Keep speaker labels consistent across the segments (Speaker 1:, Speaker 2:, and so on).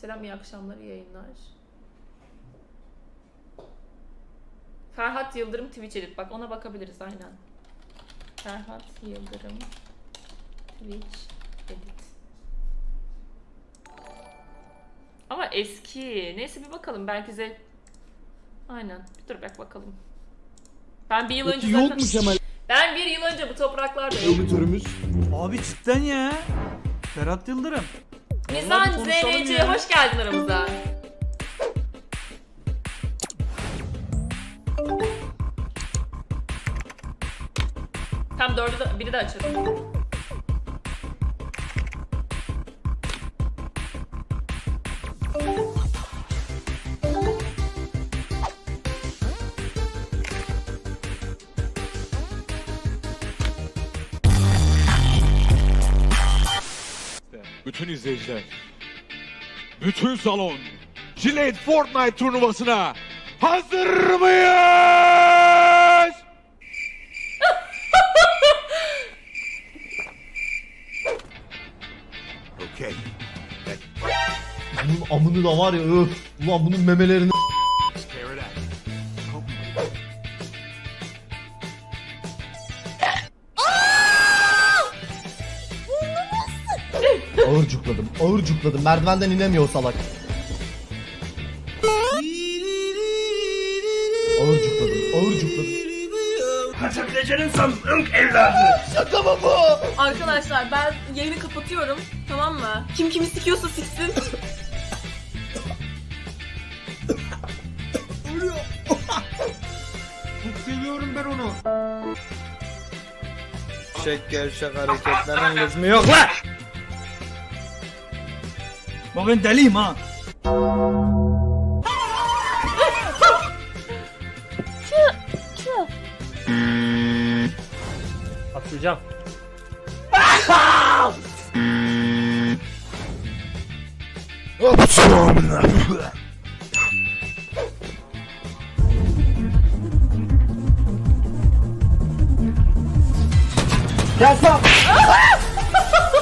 Speaker 1: Selam iyi akşamlar iyi yayınlar. Ferhat Yıldırım Twitch edit. Bak ona bakabiliriz aynen. Ferhat Yıldırım Twitch edit. Ama eski. Neyse bir bakalım. Belki de Aynen. Bir dur bak bakalım. Ben bir yıl önce
Speaker 2: Peki
Speaker 1: zaten...
Speaker 2: yok mu Kemal
Speaker 1: Ben bir yıl önce bu topraklarda yok.
Speaker 2: editörümüz?
Speaker 3: Abi cidden ya. Ferhat Yıldırım.
Speaker 1: Mizan
Speaker 3: bir konuşalım
Speaker 1: ZNC
Speaker 3: ya.
Speaker 1: hoş geldin aramıza. Tam dördü de, biri de açalım.
Speaker 4: Bütün izleyiciler, bütün salon, Gillette Fortnite turnuvasına hazır mıyız?
Speaker 5: Okay.
Speaker 2: Bunun amını da var ya öf. Ulan bunun memelerini ağır cukladım. Merdivenden inemiyor o salak. Ağır cukladım. Ağır cukladım. Şaka mı bu?
Speaker 6: Arkadaşlar ben yayını kapatıyorum. Tamam mı? Kim kimi sikiyorsa siksin.
Speaker 3: Seviyorum ben onu. Şek gevşek hareketlerin lüzumu yok lan. Bak ben deliyim ha.
Speaker 7: Atlayacağım.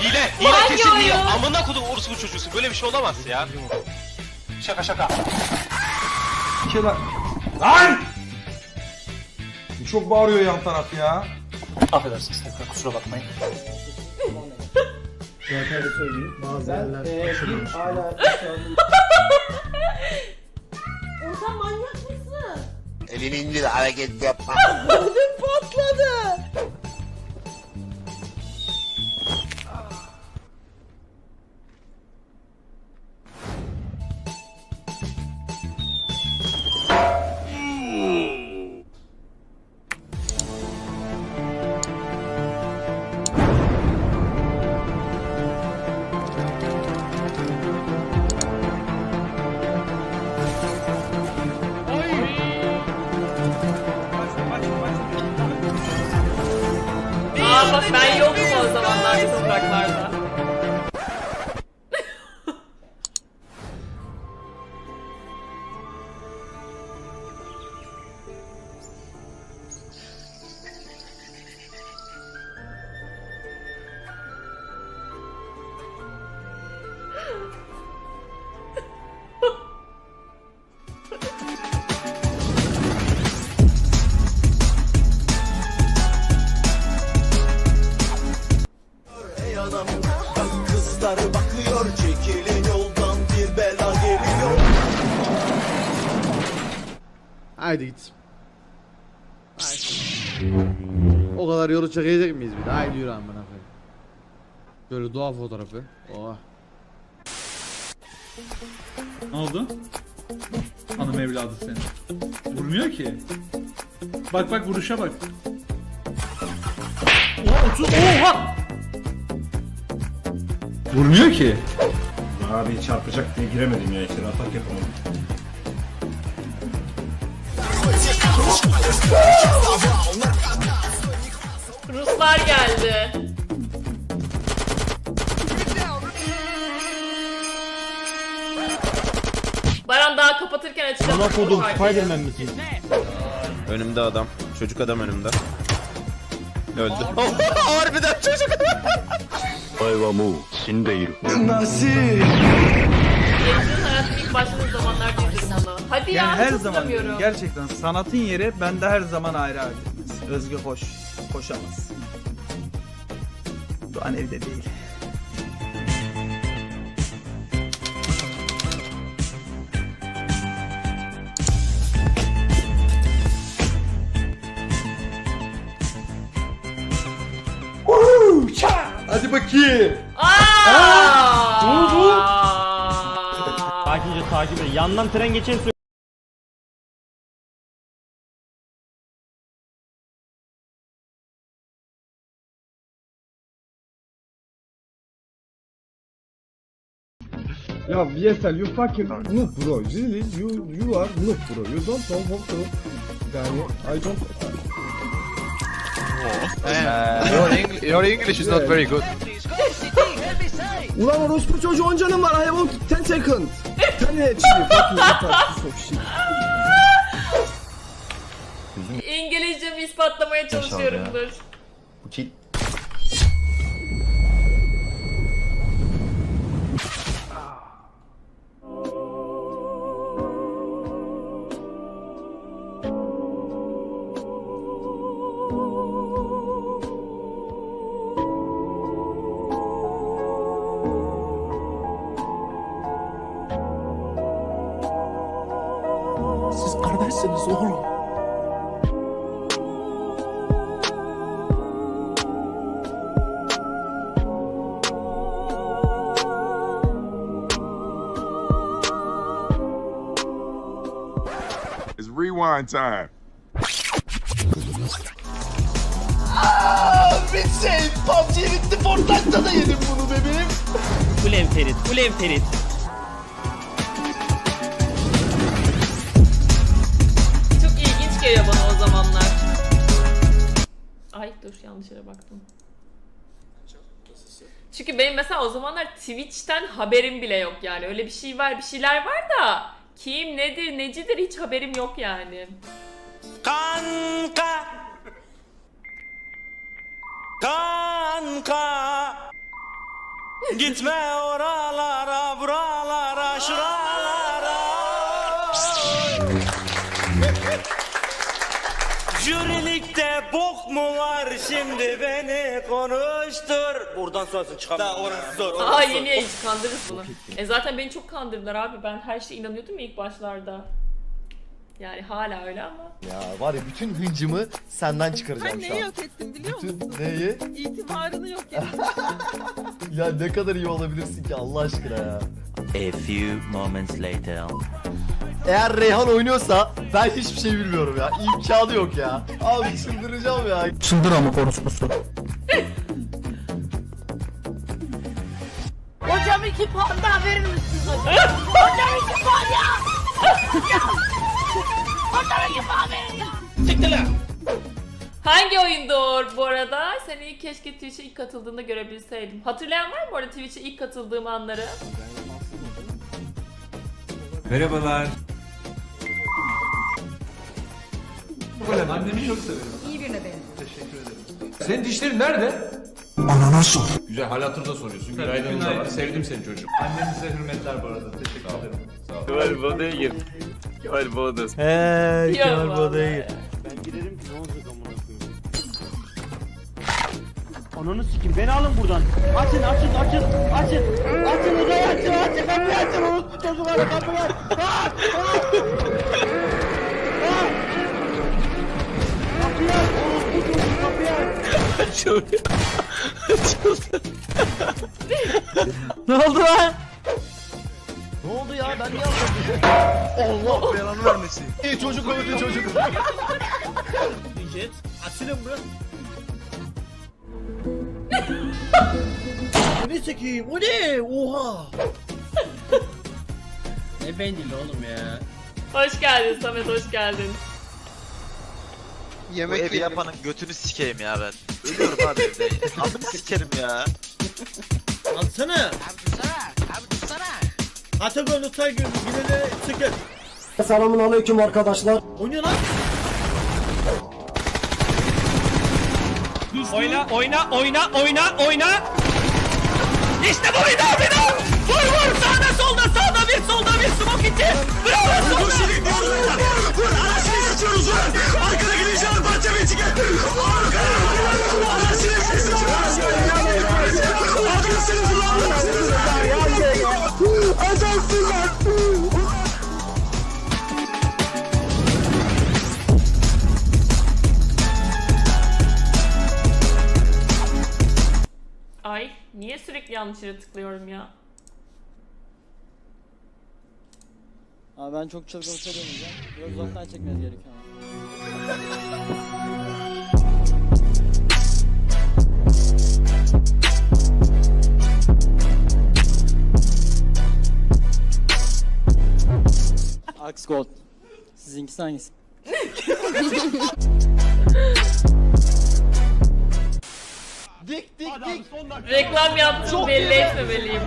Speaker 8: Hile, hile kesin hile. Amına kodum orası bu çocuğusun. Böyle bir şey olamaz ya. Şaka şaka.
Speaker 9: Lan! Çok bağırıyor yan taraf ya.
Speaker 8: Affedersiniz tekrar kusura bakmayın.
Speaker 6: Ortam manyak mısın?
Speaker 5: Elini indir hareket yapma.
Speaker 1: Aa
Speaker 2: Haydi git. O kadar yolu çekecek miyiz bir de? Haydi yürü amına koyayım. Böyle doğa fotoğrafı. Oha.
Speaker 3: Ne oldu? Hanım evladı senin. Vurmuyor ki. Bak bak vuruşa bak. Oha, otur, oha! Vurmuyor ki.
Speaker 9: Abi çarpacak diye giremedim ya içeri atak yapamadım.
Speaker 1: Ruslar geldi. Baran daha kapatırken açacağım.
Speaker 2: Bana kodum
Speaker 1: Fark ediyor.
Speaker 2: Spiderman misin?
Speaker 8: Önümde adam. Çocuk adam önümde. Öldü. Harbiden çocuk adam.
Speaker 5: 前はもう死んでいる。
Speaker 2: Nasıl?
Speaker 7: Ya
Speaker 3: Yani her zaman gerçekten sanatın yeri bende her zaman ayrı ayrı. Özgü hoş. Koşamaz. Doğan evde değil.
Speaker 10: Hadi bakayım.
Speaker 1: Aa!
Speaker 10: Ne oldu?
Speaker 11: Takipçi takip et. Yandan tren geçen
Speaker 12: Ya VSL you fucking noob bro. Really you you are noob bro. You don't know how to. Yani I don't.
Speaker 9: Your English is not very good.
Speaker 2: Ulan orospu çocuğu 10 canım var I want 10 second 10 HP fucking retard piece of shit
Speaker 1: İngilizcemi ispatlamaya çalışıyorumdur.
Speaker 2: Siz kardeşsiniz oğlum
Speaker 9: It's rewind time.
Speaker 2: Bitsin PUBG bitti Fortnite'da da yedim bunu bebeğim
Speaker 11: Ulen Ferit, Ulen Ferit.
Speaker 1: Geliyor bana o zamanlar. Ay dur yanlış yere baktım. Çünkü benim mesela o zamanlar Twitch'ten haberim bile yok yani. Öyle bir şey var, bir şeyler var da kim nedir, necidir hiç haberim yok yani.
Speaker 2: Kanka Kanka Gitme oralara buralara şuralara Jürilikte bok mu var şimdi beni konuştur Buradan sonrasını çıkamam Daha orası zor orası
Speaker 1: Aa
Speaker 2: zor.
Speaker 1: yeni yayıncı kandırırız bunu. E zaten beni çok kandırdılar abi. Ben her şeye inanıyordum ya ilk başlarda. Yani hala öyle ama.
Speaker 2: Ya var ya bütün hıncımı senden çıkaracağım şu an.
Speaker 7: yok ettin biliyor
Speaker 2: Bütün neyi?
Speaker 7: İtibarını yok ettin.
Speaker 2: Ya ne kadar iyi olabilirsin ki Allah aşkına ya.
Speaker 11: A few moments later.
Speaker 2: Eğer Reyhan oynuyorsa ben hiçbir şey bilmiyorum ya. İmkanı yok ya. Abi çıldıracağım ya.
Speaker 3: Çıldır ama konuşması.
Speaker 7: Hocam iki puan daha verir misiniz hocam? hocam iki puan ya! hocam iki puan verin ya!
Speaker 1: Hangi oyundur bu arada? Seni keşke Twitch'e ilk katıldığında görebilseydim. Hatırlayan var mı bu arada Twitch'e ilk katıldığım anları?
Speaker 4: Merhabalar. Annemi çok severim.
Speaker 7: İyi birine benziyor.
Speaker 4: Teşekkür ederim.
Speaker 9: Senin dişlerin nerede?
Speaker 2: Ananas
Speaker 9: Güzel hal hatırda soruyorsun. Günaydın
Speaker 4: günaydın.
Speaker 9: Sevdim seni çocuğum.
Speaker 4: Annenize hürmetler bu arada. Teşekkür ederim. Sağ olun.
Speaker 11: Kemal Boda'ya gir. Kemal Boda.
Speaker 3: Hey
Speaker 1: Yok
Speaker 3: Kemal
Speaker 1: vallahi.
Speaker 3: Boda'ya
Speaker 11: Ben girerim ki ne olacak amına koyayım. Ananı sikim beni alın buradan. Açın açın açın açın. Açın odayı açın açın kapıyı açın. Unutma çocukları kapıyı aç. Aç. Aç.
Speaker 3: Ne oldu lan?
Speaker 2: Ne oldu ya ben niye anladım? Allah belanı vermesin. İyi çocuk öldü çocuk.
Speaker 11: Açılın mı? Ne çekeyim? O ne? Oha. ne bencil oğlum ya.
Speaker 1: Hoş geldin Samet, hoş geldin.
Speaker 13: Yemek evi yapanın götünü sikeyim ya ben. Ölüyorum abi evde. Adını sikerim ya.
Speaker 11: Dursana. Atagon Utay gibi birine sıkın.
Speaker 2: Selamun aleyküm arkadaşlar.
Speaker 11: Oynuyor lan. Oyna, oyna, oyna, oyna, oyna. İşte bu bir daha. Vur vur sağda solda sağda bir solda bir smoke içi. Bravo solda.
Speaker 1: Ay niye sürekli yanlış yere tıklıyorum ya?
Speaker 11: Abi ben çok çılgın bir şey demeyeceğim. Biraz uzaktan çekmeniz gerekiyor. Axe Gold. Sizinkisi hangisi?
Speaker 7: Dik dik dik.
Speaker 1: Reklam yaptım belli etmemeliyim.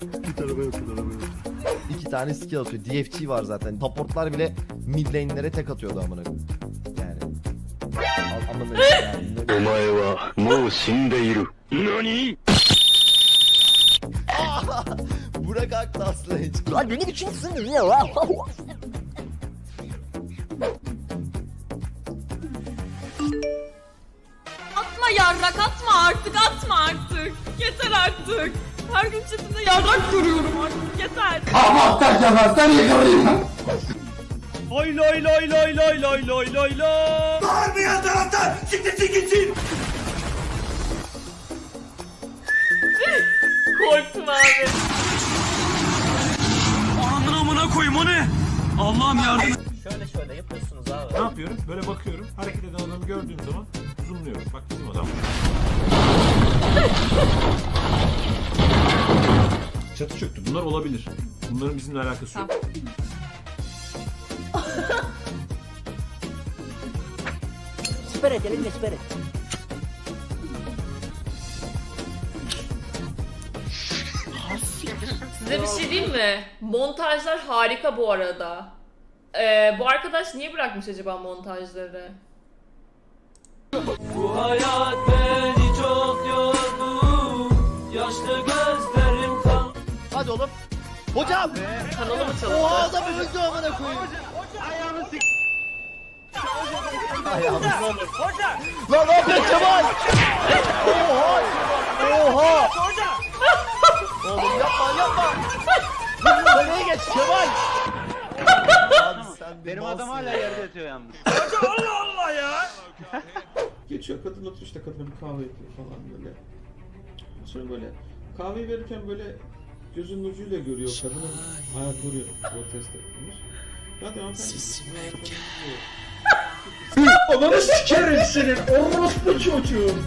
Speaker 1: Git arabaya otur arabaya otur.
Speaker 2: İki tane skill atıyor. DFT var zaten. Supportlar bile mid lane'lere tek atıyordu amına. Yani. Al- Amına yani. お前は
Speaker 5: もう死んでいる。何
Speaker 2: Burak Aktas'la hiç. Lan beni biçim sinir ya.
Speaker 6: Atma yarrak atma artık atma artık. Yeter artık. Her gün chatimde yarrak görüyorum artık yeter.
Speaker 11: Loy loy loy loy loy loy loy loy loy.
Speaker 1: Korktum abi.
Speaker 14: Anamın amına koyayım o ne? Allah'ım yardım.
Speaker 13: Şöyle şöyle yapıyorsunuz abi.
Speaker 9: Ne yapıyorum? Böyle bakıyorum. Hareket eden adamı gördüğüm zaman zoomluyorum. Bak bizim adam. Çatı çöktü. Bunlar olabilir. Bunların bizimle alakası yok.
Speaker 11: Süper et elinle süper et.
Speaker 1: Size bir şey diyeyim mi? Montajlar harika bu arada. Ee, bu arkadaş niye bırakmış acaba montajları?
Speaker 14: Bu hayat
Speaker 2: Oğlum. Hocam.
Speaker 1: Kanalı mı
Speaker 2: O adam öldü amına koyayım. Ayağını sik. Ayağını
Speaker 14: Hoca!
Speaker 2: Lan ne yapıyorsun Kemal? Oha! Oha!
Speaker 14: Hoca!
Speaker 2: Oğlum yapma yapma. Kaleye geç Kemal. Abi sen Benim adam hala
Speaker 11: yerde yatıyor yalnız.
Speaker 14: Hoca Allah Allah ya!
Speaker 15: Geçiyor kadın oturuyor işte kadına bir kahve yapıyor falan böyle. Sonra böyle kahveyi verirken böyle gözünün ucuyla görüyor kadının ayakları protest etmiş. Zaten hanımefendi... Ananı sikerim senin orospu çocuğum.